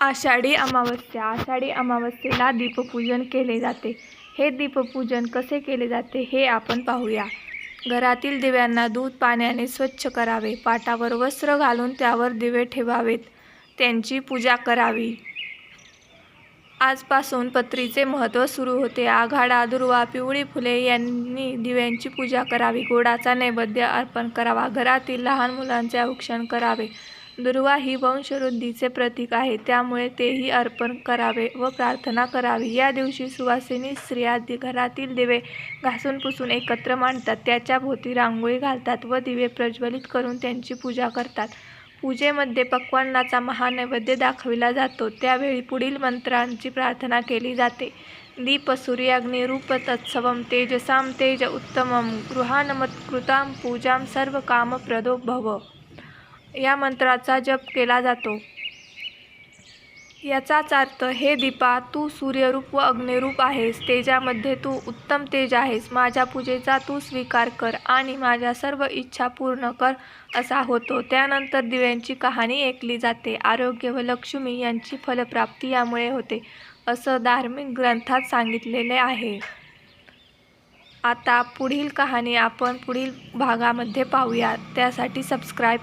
आषाढी अमावस्या. आषाढी अमावस्येला दीपपूजन केले जाते. हे दीपपूजन कसे केले जाते हे आपण पाहूया. घरातील दिव्यांना दूध पाण्याने स्वच्छ करावे. पाटावर वस्त्र घालून त्यावर दिवे ठेवावेत. त्यांची पूजा करावी. आजपासून पत्रीचे महत्त्व सुरू होते. आघाडा दुर्वा पिवळी फुले यांनी दिव्यांची पूजा करावी. गोडाचा नैवेद्य अर्पण करावा. घरातील लहान मुलांचे औक्षण करावे. दुर्वा ही वंशवृद्धीचे प्रतीक आहे. त्यामुळे तेही अर्पण करावे व प्रार्थना करावी. या दिवशी सुवासिनी स्त्रिया घरातील दिवे घासून पुसून एकत्र मांडतात. त्याच्या भोवती रांगोळी घालतात व दिवे प्रज्वलित करून त्यांची पूजा करतात. पूजेमध्ये पक्वान्नाचा महानैवेद्य दाखविला जातो. त्यावेळी पुढील मंत्रांची प्रार्थना केली जाते. दीप सूर्याग्नी रूप तत्सवम तेजसाम तेज उत्तमम गृहानमत्कृतां पूजां सर्व कामप्रदो भव या मंत्राचा जप केला जातो. याचाच अर्थ हे दीपा तू सूर्यरूप व अग्निरूप आहेस. तेजामध्ये तू उत्तम तेज आहेस. माझ्या पूजेचा तू स्वीकार कर आणि माझ्या सर्व इच्छा पूर्ण कर असा होतो. त्यानंतर दिव्यांची कहाणी ऐकली जाते. आरोग्य व लक्ष्मी यांची फलप्राप्ती यामुळे होते असं धार्मिक ग्रंथात सांगितलेले आहे. आता पुढील कहाणी आपण पुढील भागामध्ये पाहूया त्यासाठी सबस्क्राईब